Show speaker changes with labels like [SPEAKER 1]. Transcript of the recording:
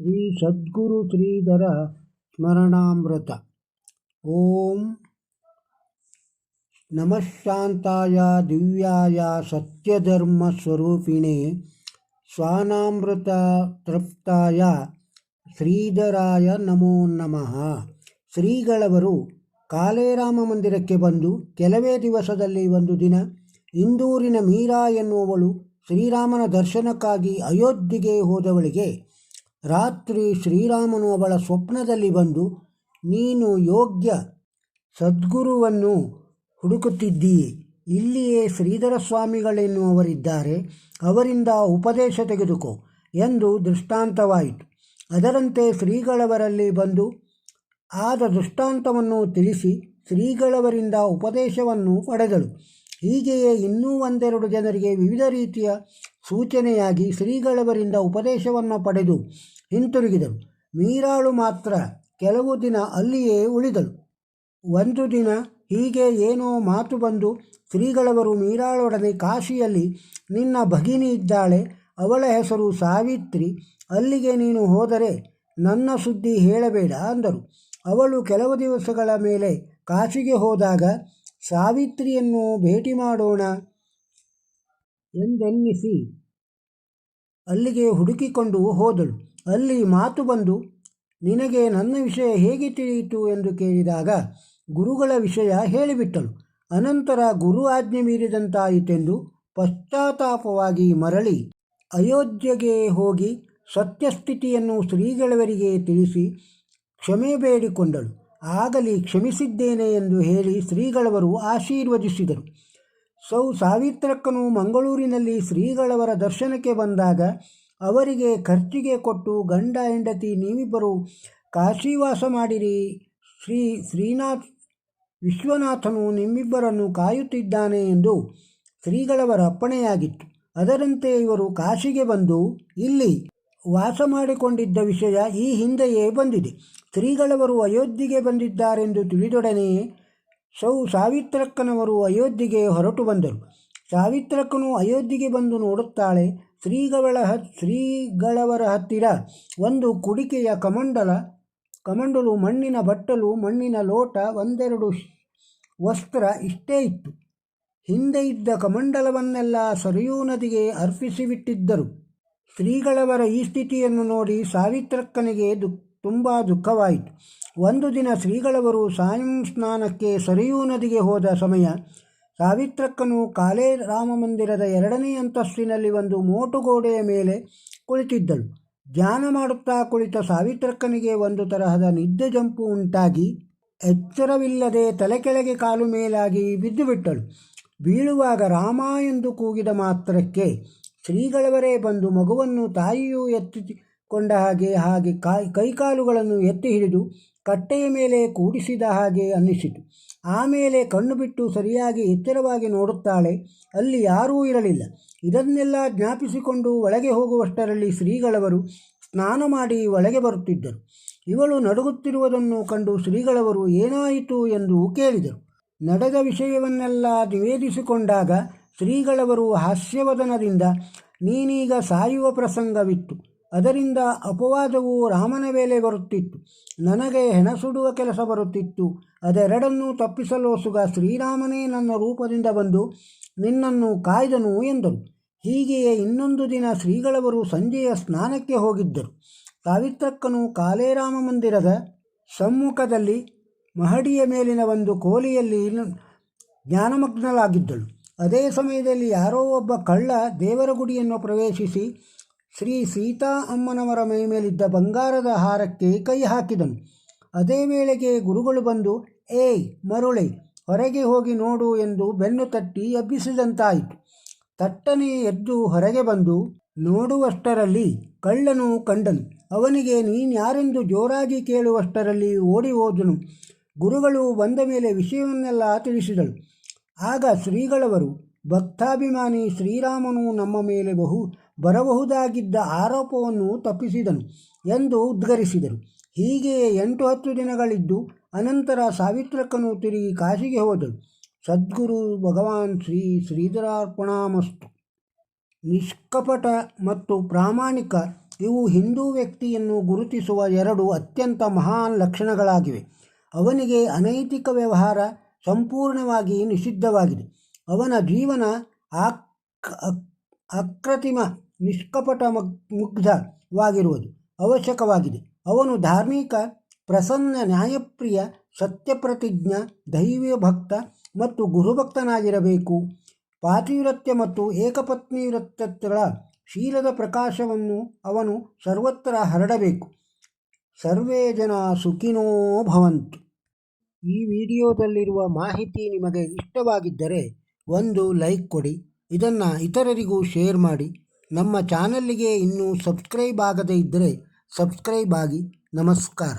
[SPEAKER 1] ಶ್ರೀ ಸದ್ಗುರು ಶ್ರೀಧರ ಸ್ಮರಣಾಮೃತ. ಓಂ ನಮಃಶಾಂತಾಯ ದಿವ್ಯಾಯ ಸತ್ಯಧರ್ಮ ಸ್ವರೂಪಿಣೆ ಸ್ವಾನಾಮೃತ ತೃಪ್ತಾಯ ಶ್ರೀಧರಾಯ ನಮೋ ನಮಃ. ಶ್ರೀಗಳವರು ಕಾಲೇರಾಮ ಮಂದಿರಕ್ಕೆ ಬಂದು ಕೆಲವೇ ದಿವಸದಲ್ಲಿ ಒಂದು ದಿನ ಇಂದೂರಿನ ಮೀರಾ ಎನ್ನುವವಳು ಶ್ರೀರಾಮನ ದರ್ಶನಕ್ಕಾಗಿ ಅಯೋಧ್ಯೆಗೆ ಹೋದವಳಿಗೆ ರಾತ್ರಿ ಶ್ರೀರಾಮನು ಅವಳ ಸ್ವಪ್ನದಲ್ಲಿ ಬಂದು, ನೀನು ಯೋಗ್ಯ ಸದ್ಗುರುವನ್ನು ಹುಡುಕುತ್ತಿದ್ದೀಯೆ. ಇಲ್ಲಿಯೇ ಶ್ರೀಧರ ಸ್ವಾಮಿಗಳೆನ್ನುವರಿದ್ದಾರೆ ಅವರಿಂದ ಉಪದೇಶ ತೆಗೆದುಕೋ ಎಂದು ದೃಷ್ಟಾಂತವಾಯಿತು. ಅದರಂತೆ ಶ್ರೀಗಳವರಲ್ಲಿ ಬಂದು, ಆದ ದೃಷ್ಟಾಂತವನ್ನು ತಿಳಿಸಿ ಶ್ರೀಗಳವರಿಂದ ಉಪದೇಶವನ್ನು ಪಡೆದಳು. ಹೀಗೆಯೇ ಇನ್ನೂ ಒಂದೆರಡು ಜನರಿಗೆ ವಿವಿಧ ರೀತಿಯ ಸೂಚನೆಯಾಗಿ ಶ್ರೀಗಳವರಿಂದ ಉಪದೇಶವನ್ನು ಪಡೆದು ಹಿಂತಿರುಗಿದಳು ಮೀರಾಳು ಮಾತ್ರ ಕೆಲವು ದಿನ ಅಲ್ಲಿಯೇ ಉಳಿದಳು. ಒಂದು ದಿನ ಹೀಗೆ ಏನೋ ಮಾತು ಬಂದು ಶ್ರೀಗಳವರು ಮೀರಾಳೊಡನೆ ಕಾಶಿಯಲ್ಲಿ, ನಿನ್ನ ಭಗಿನಿ ಇದ್ದಾಳೆ, ಅವಳ ಹೆಸರು ಸಾವಿತ್ರಿ, ಅಲ್ಲಿಗೆ ನೀನು ಹೋದರೆ ನನ್ನ ಸುದ್ದಿ ಹೇಳಬೇಡ ಅಂದರು. ಅವಳು ಕೆಲವು ದಿವಸಗಳ ಮೇಲೆ ಕಾಶಿಗೆ ಹೋದಾಗ, ಸಾವಿತ್ರಿಯನ್ನು ಭೇಟಿ ಮಾಡೋಣ ಎಂದೆನ್ನಿಸಿ, ಅಲ್ಲಿಗೆ ಹುಡುಕಿಕೊಂಡು ಹೋದಳು. ಅಲ್ಲಿ ಮಾತು ಬಂದು, ನಿನಗೆ ನನ್ನ ವಿಷಯ ಹೇಗೆ ತಿಳಿಯಿತು ಎಂದು ಕೇಳಿದಾಗ ಗುರುಗಳ ವಿಷಯ ಹೇಳಿಬಿಟ್ಟಳು ಅನಂತರ ಗುರು ಆಜ್ಞೆ ಮೀರಿದಂತಾಯಿತೆಂದು ಪಶ್ಚಾತ್ತಾಪವಾಗಿ ಮರಳಿ ಅಯೋಧ್ಯೆಗೆ ಹೋಗಿ ಸತ್ಯಸ್ಥಿತಿಯನ್ನು ಶ್ರೀಗಳವರಿಗೆ ತಿಳಿಸಿ ಕ್ಷಮೆ ಬೇಡಿಕೊಂಡಳು. ಆಗಲಿ ಕ್ಷಮಿಸಿದ್ದೇನೆ ಎಂದು ಹೇಳಿ ಶ್ರೀಗಳವರು ಆಶೀರ್ವದಿಸಿದರು. ಸೌ ಸಾವಿತ್ರಕ್ಕನು ಮಂಗಳೂರಿನಲ್ಲಿ ಶ್ರೀಗಳವರ ದರ್ಶನಕ್ಕೆ ಬಂದಾಗ ಅವರಿಗೆ ಖರ್ಚಿಗೆ ಕೊಟ್ಟು ಗಂಡ, ಹೆಂಡತಿ ನೀವಿಬ್ಬರು ಕಾಶಿವಾಸ ಮಾಡಿರಿ. ಶ್ರೀ ಶ್ರೀನಾಥ್ ವಿಶ್ವನಾಥನು ನಿಮ್ಮಿಬ್ಬರನ್ನು ಕಾಯುತ್ತಿದ್ದಾನೆ ಎಂದು ಶ್ರೀಗಳವರ ಅಪ್ಪಣೆಯಾಗಿತ್ತು. ಅದರಂತೆ ಇವರು ಕಾಶಿಗೆ ಬಂದು ಇಲ್ಲಿ ವಾಸ ಮಾಡಿಕೊಂಡಿದ್ದ ವಿಷಯ ಈ ಹಿಂದೆಯೇ ಬಂದಿದೆ. ಶ್ರೀಗಳವರು ಅಯೋಧ್ಯೆಗೆ ಬಂದಿದ್ದಾರೆಂದು ತಿಳಿದೊಡನೆ ಸೌ ಸಾವಿತ್ರಕ್ಕನವರು ಅಯೋಧ್ಯೆಗೆ ಹೊರಟು ಬಂದರು. ಸಾವಿತ್ರಕ್ಕನು ಅಯೋಧ್ಯೆಗೆ ಬಂದು ನೋಡುತ್ತಾಳೆ. ಶ್ರೀಗಳ ಹ ಶ್ರೀಗಳವರ ಹತ್ತಿರ ಒಂದು ಕುಡಿಕೆಯ ಕಮಂಡಲ, ಕಮಂಡಲು ಮಣ್ಣಿನ ಬಟ್ಟಲು, ಮಣ್ಣಿನ ಲೋಟ, ಒಂದೆರಡು ವಸ್ತ್ರ ಇಷ್ಟೇ ಇತ್ತು. ಹಿಂದೆ ಇದ್ದ ಕಮಂಡಲವನ್ನೆಲ್ಲ ಸರಿಯೂ ನದಿಗೆ ಅರ್ಪಿಸಿಬಿಟ್ಟಿದ್ದರು. ಶ್ರೀಗಳವರ ಈ ಸ್ಥಿತಿಯನ್ನು ನೋಡಿ ಸಾವಿತ್ರಕ್ಕನಿಗೆ ದು, ತುಂಬ ದುಃಖವಾಯಿತು. ಒಂದು ದಿನ ಶ್ರೀಗಳವರು ಸಾಯಂ ಸ್ನಾನಕ್ಕೆ ಸರಿಯೂ ನದಿಗೆ ಹೋದ ಸಮಯ ಸಾವಿತ್ರಕ್ಕನು ಕಾಲೇ ರಾಮ ಮಂದಿರದ ಎರಡನೇ ಅಂತಸ್ತಿನಲ್ಲಿ ಒಂದು ಮೋಟುಗೋಡೆಯ ಮೇಲೆ ಕುಳಿತಿದ್ದಳು. ಧ್ಯಾನ ಮಾಡುತ್ತಾ ಕುಳಿತ ಸಾವಿತ್ರಕ್ಕನಿಗೆ ಒಂದು ತರಹದ ನಿದ್ದೆ ಜಂಪು ಉಂಟಾಗಿ ಎಚ್ಚರವಿಲ್ಲದೆ ತಲೆ ಕೆಳಗೆ ಕಾಲು ಮೇಲಾಗಿ ಬಿದ್ದುಬಿಟ್ಟಳು. ಬೀಳುವಾಗ ರಾಮ ಎಂದು ಕೂಗಿದ ಮಾತ್ರಕ್ಕೆ ಶ್ರೀಗಳವರೇ ಬಂದು ಮಗುವನ್ನು ತಾಯಿಯೂ ಎತ್ತಿಕೊಂಡ ಹಾಗೆ ಹಾಗೆ ಕಾಯಿ ಕೈಕಾಲುಗಳನ್ನು ಎತ್ತಿ ಹಿಡಿದು ಕಟ್ಟೆಯ ಮೇಲೆ ಕೂಡಿಸಿದ ಹಾಗೆ ಅನ್ನಿಸಿತು. ಆಮೇಲೆ ಕಣ್ಣು ಬಿಟ್ಟು ಸರಿಯಾಗಿ ಎಚ್ಚರವಾಗಿ ನೋಡುತ್ತಾಳೆ. ಅಲ್ಲಿ ಯಾರೂ ಇರಲಿಲ್ಲ. ಇದನ್ನೆಲ್ಲ ಜ್ಞಾಪಿಸಿಕೊಂಡು ಒಳಗೆ ಹೋಗುವಷ್ಟರಲ್ಲಿ ಶ್ರೀಗಳವರು ಸ್ನಾನ ಮಾಡಿ ಒಳಗೆ ಬರುತ್ತಿದ್ದರು. ಇವಳು ನಡುಗುತ್ತಿರುವುದನ್ನು ಕಂಡು ಶ್ರೀಗಳವರು ಏನಾಯಿತು ಎಂದು ಕೇಳಿದರು. ನಡೆದ ವಿಷಯವನ್ನೆಲ್ಲ ನಿವೇದಿಸಿಕೊಂಡಾಗ ಶ್ರೀಗಳವರು ಹಾಸ್ಯವದನದಿಂದ ನೀನೀಗ ಸಾಯುವ ಪ್ರಸಂಗವಿತ್ತು. ಅದರಿಂದ ಅಪವಾದವು ರಾಮನ ಮೇಲೆ ಬರುತ್ತಿತ್ತು. ನನಗೆ ಹೆಣಸುಡುವ ಕೆಲಸ ಬರುತ್ತಿತ್ತು. ಅದೆರಡನ್ನೂ ತಪ್ಪಿಸಲು ಸುಗ ಶ್ರೀರಾಮನೇ ನನ್ನ ರೂಪದಿಂದ ಬಂದು ನಿನ್ನನ್ನು ಕಾಯ್ದನು ಎಂದನು. ಹೀಗೆಯೇ ಇನ್ನೊಂದು ದಿನ ಶ್ರೀಗಳವರು ಸಂಜೆಯ ಸ್ನಾನಕ್ಕೆ ಹೋಗಿದ್ದರು. ಸಾವಿತ್ರಕ್ಕನು ಕಾಲೇರಾಮ ಮಂದಿರದ ಸಮ್ಮುಖದಲ್ಲಿ ಮಹಡಿಯ ಮೇಲಿನ ಒಂದು ಕೋಲಿಯಲ್ಲಿ ಜ್ಞಾನಮಗ್ನಲಾಗಿದ್ದಳು ಅದೇ ಸಮಯದಲ್ಲಿ ಯಾರೋ ಒಬ್ಬ ಕಳ್ಳ ದೇವರ ಗುಡಿಯನ್ನು ಪ್ರವೇಶಿಸಿ ಶ್ರೀ ಸೀತಾ ಅಮ್ಮನವರ ಮೈಮೇಲಿದ್ದ ಬಂಗಾರದ ಹಾರಕ್ಕೆ ಕೈ ಹಾಕಿದನು. ಅದೇ ವೇಳೆಗೆ ಗುರುಗಳು ಬಂದು, ಏಯ್ ಮರುಳೆ, ಹೊರಗೆ ಹೋಗಿ ನೋಡು ಎಂದು ಬೆನ್ನು ತಟ್ಟಿ ಎಬ್ಬಿಸಿದಂತಾಯಿತು. ತಟ್ಟನೆ ಎದ್ದು ಹೊರಗೆ ಬಂದು, ನೋಡುವಷ್ಟರಲ್ಲಿ ಕಳ್ಳನು ಕಂಡನು. ಅವನಿಗೆ ನೀನ್ಯಾರೆಂದು ಜೋರಾಗಿ ಕೇಳುವಷ್ಟರಲ್ಲಿ ಓಡಿ ಹೋದನು. ಗುರುಗಳು ಬಂದ ಮೇಲೆ ವಿಷಯವನ್ನೆಲ್ಲ ತಿಳಿಸಿದಳು. ಆಗ ಶ್ರೀಗಳವರು, ಭಕ್ತಾಭಿಮಾನಿ ಶ್ರೀರಾಮನು ನಮ್ಮ ಮೇಲೆ ಬಹು ಬರಬಹುದಾಗಿದ್ದ ಆರೋಪವನ್ನು ತಪ್ಪಿಸಿದನು ಎಂದು ಉದ್ಗರಿಸಿದರು. ಹೀಗೆ ಎಂಟು ಹತ್ತು ದಿನಗಳಿದ್ದು ಅನಂತರ ಸಾವಿತ್ರಕ್ಕನು ತಿರುಗಿ ಕಾಶಿಗೆ ಹೋದಳು. ಸದ್ಗುರು ಭಗವಾನ್ ಶ್ರೀ ಶ್ರೀಧರಾರ್ಪಣಾಮಸ್ತು. ನಿಷ್ಕಪಟ ಮತ್ತು ಪ್ರಾಮಾಣಿಕ ಇವು ಹಿಂದೂ ವ್ಯಕ್ತಿಯನ್ನು ಗುರುತಿಸುವ ಎರಡು ಅತ್ಯಂತ ಮಹಾನ್ ಲಕ್ಷಣಗಳಾಗಿವೆ. ಅವನಿಗೆ ಅನೈತಿಕ ವ್ಯವಹಾರ ಸಂಪೂರ್ಣವಾಗಿ ನಿಷಿದ್ಧವಾಗಿದೆ. ಅವನ ಜೀವನ ಆಕ್ ಅಕ್- ಅಕ್ರತಿಮ ನಿಷ್ಕಪಟ ಮುಗ್ಧವಾಗಿರುವುದು ಅವಶ್ಯಕವಾಗಿದೆ. ಅವನು ಧಾರ್ಮಿಕ, ಪ್ರಸನ್ನ, ನ್ಯಾಯಪ್ರಿಯ, ಸತ್ಯಪ್ರತಿಜ್ಞ ದೈವಭಕ್ತ ಮತ್ತು ಗುರುಭಕ್ತನಾಗಿರಬೇಕು. ಪಾತಿವ್ರತ್ಯ ಮತ್ತು ಏಕಪತ್ನಿವ್ರತ್ಯಗಳ ಶೀಲದ ಪ್ರಕಾಶವನ್ನು ಅವನು ಸರ್ವತ್ರ ಹರಡಬೇಕು. ಸರ್ವೇ ಜನ ಸುಖಿನೋ ಭವಂತು. ಈ ವಿಡಿಯೋದಲ್ಲಿರುವ ಮಾಹಿತಿ ನಿಮಗೆ ಇಷ್ಟವಾಗಿದ್ದರೆ ಒಂದು ಲೈಕ್ ಕೊಡಿ, ಇದನ್ನು ಇತರರಿಗೂ ಶೇರ್ ಮಾಡಿ ನಮ್ಮ ಚಾನಲ್ಲಿಗೆ ಇನ್ನೂ ಸಬ್ಸ್ಕ್ರೈಬ್ ಆಗದೇ ಇದ್ದರೆ ಸಬ್ಸ್ಕ್ರೈಬ್ ಆಗಿ ನಮಸ್ಕಾರ.